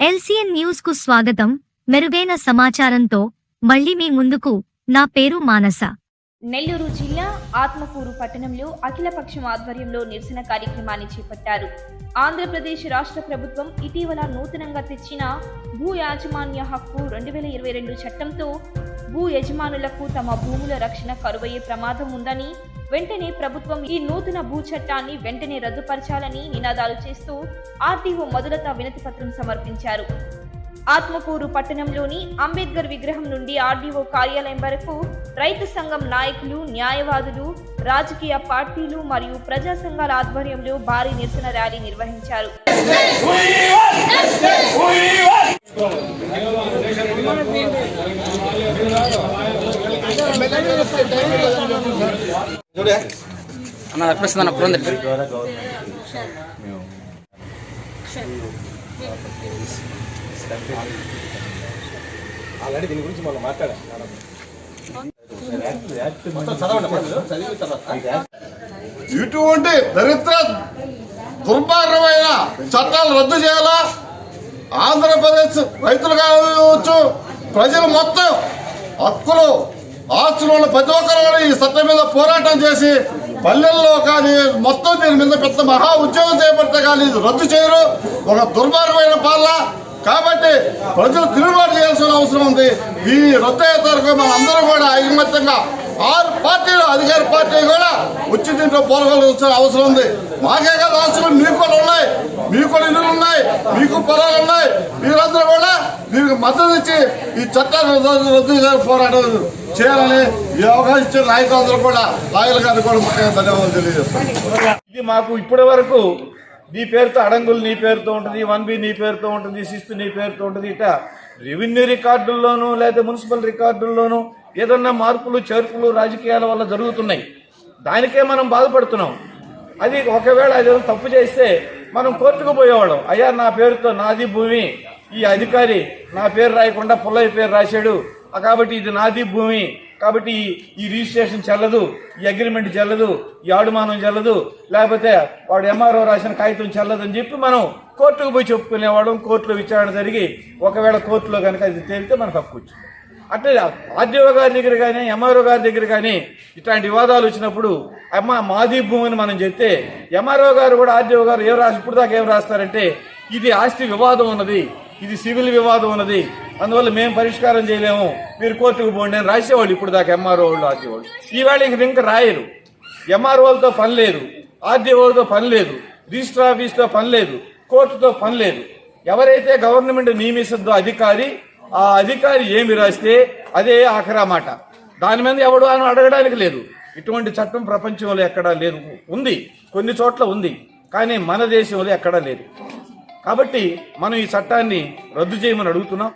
LCN న్యూస్కు స్వాగతం. మెరుగైన సమాచారంతో మళ్ళీ మీ ముందుకు నా పేరు మానస. నెల్లూరు జిల్లా ఆత్మకూరు పట్టణంలో అఖిలపక్షం ఆధ్వర్యంలో నిరసన కార్యక్రమాన్ని చేపట్టారు. ఆంధ్రప్రదేశ్ రాష్ట్ర ప్రభుత్వం ఇటీవల నూతనంగా తెచ్చిన భూ యాజమాన్య హక్కు రెండు వేల ఇరవై రెండు చట్టంతో భూ యజమానులకు తమ భూముల రక్షణ కరువయ్యే ప్రమాదం ఉందని వెంటనే ప్రభుత్వం ఈ నూతన భూ చట్టాన్ని వెంటనే రద్దుపరచాలని నినాదాలు చేస్తూ ఆర్టీఓ మధులత వినతి పత్రం సమర్పించారు. ఆత్మకూరు పట్టణంలోని అంబేద్కర్ విగ్రహం నుండి ఆర్డీఓ కార్యాలయం వరకు రైతు సంఘం నాయకులు న్యాయవాదులు రాజకీయ పార్టీలు మరియు ప్రజా సంఘాల ఆధ్వర్యంలో భారీ నిరసన ర్యాలీ నిర్వహించారు. అన్న అనిపిస్తుంది అన్న పురం దగ్గర ఆల్రెడీ దీని గురించి మనం మాట్లాడాం ఇటువంటి దరిద్ర దుర్మార్గమైన చట్టాలు రద్దు చేయాలా? ఆంధ్రప్రదేశ్ రైతులు కావచ్చు ప్రజలు మొత్తం హక్కులు ఆస్తులు ప్రతి ఒక్కరు ఈ చట్టం మీద పోరాటం చేసి పల్లెల్లో కానీ మొత్తం దీని మీద పెద్ద మహా ఉద్యోగం చేపడితే కానీ ఇది రద్దు చేయరు. ఒక దుర్మార్గమైన పాలన. కాబట్టి ప్రజలు తిరుగుబాటు చేయాల్సిన అవసరం ఉంది. ఈ రద్దు అయ్యే వరకు కూడా ఐకమత్యంగా ఆరు పార్టీలు అధికార పార్టీ కూడా వచ్చి దీంట్లో పోలవలసిన అవసరం ఉంది. మాకే కదా ఆస్తులు మీకు కూడా ఉన్నాయి. మీకు కూడా ఇల్లులు ఉన్నాయి. మీకు పొలాలు ఉన్నాయి. మీరందరూ కూడా మీకు మద్దతు ఇచ్చి ఈ చట్టాన్ని రద్దు రద్దు చేయాలని పోరాటం చేయాలని ఈ అవకాశం ఇచ్చిన నాయకులందరూ కూడా నాయకులు గారికి కూడా ముఖ్యంగా ధన్యవాదాలు తెలియజేస్తాను. ఇది మాకు ఇప్పటి వరకు నీ పేరుతో అడంగులు నీ పేరుతో ఉంటుంది వన్ బి నీ పేరుతో ఉంటుంది శిస్తు నీ పేరుతో ఉంటుంది. ఇట రెవెన్యూ రికార్డుల్లోనూ లేదా మున్సిపల్ రికార్డుల్లోనూ ఏదన్నా మార్పులు చేర్పులు రాజకీయాల వల్ల జరుగుతున్నాయి. దానికే మనం బాధపడుతున్నాం. అది ఒకవేళ అది తప్పు చేస్తే మనం కోర్టుకు పోయేవాళ్ళం. అయ్యా నా పేరుతో నాది భూమి. ఈ అధికారి నా పేరు రాయకుండా పుల్లయ్య పేరు రాశాడు. కాబట్టి ఇది నాది భూమి. కాబట్టి ఈ- రిజిస్ట్రేషన్ చెల్లదు ఈ అగ్రిమెంట్ చెల్లదు ఈ ఆడుమానం చెల్లదు లేకపోతే వాడు ఎంఆర్ఓ రాసిన కాగితం చెల్లదు అని చెప్పి మనం కోర్టుకు పోయి చెప్పుకునేవాళ్ళం. కోర్టులో విచారణ జరిగి ఒకవేళ కోర్టులో కనుక అది తేలితే మనకు హక్కు వచ్చింది. అట్లే ఆర్డీఓ గారి దగ్గర కానీ ఎంఆర్ఓ గారి దగ్గర కానీ ఇట్లాంటి వివాదాలు వచ్చినప్పుడు అమ్మ మాది భూమిని మనం చెప్తే ఎంఆర్ఓ గారు కూడా ఆర్డీఓ గారు ఏం రాసి ఇప్పుడు దాకా ఏం రాస్తారంటే ఇది ఆస్తి వివాదం ఉన్నది ఇది సివిల్ వివాదం ఉన్నది అందువల్ల మేము పరిష్కారం చేయలేము. మీరు కోర్టుకు పోండి. అని రాసేవాళ్ళు ఇప్పుడు దాకా ఎంఆర్ఓ వాళ్ళు ఆర్డీఓ వాళ్ళు. ఈవేళ ఇంక ఇంకా రాయరు. ఎంఆర్ఓలతో పని లేదు. ఆర్డీఓలతో పని లేదు. రిజిస్టర్ ఆఫీస్తో పని లేదు. కోర్టుతో పని లేదు. ఎవరైతే గవర్నమెంట్ నియమిస్తుందో అధికారి ఆ అధికారి ఏమి రాస్తే అదే ఆఖరా మాట. దాని మీద ఎవడు అని అడగడానికి లేదు. ఇటువంటి చట్టం ప్రపంచంలో ఎక్కడా లేదు. ఉంది. కొన్ని చోట్ల ఉంది. కానీ మన దేశంలో ఎక్కడా లేదు. కాబట్టి మనం ఈ చట్టాన్ని రద్దు చేయమని అడుగుతున్నాం.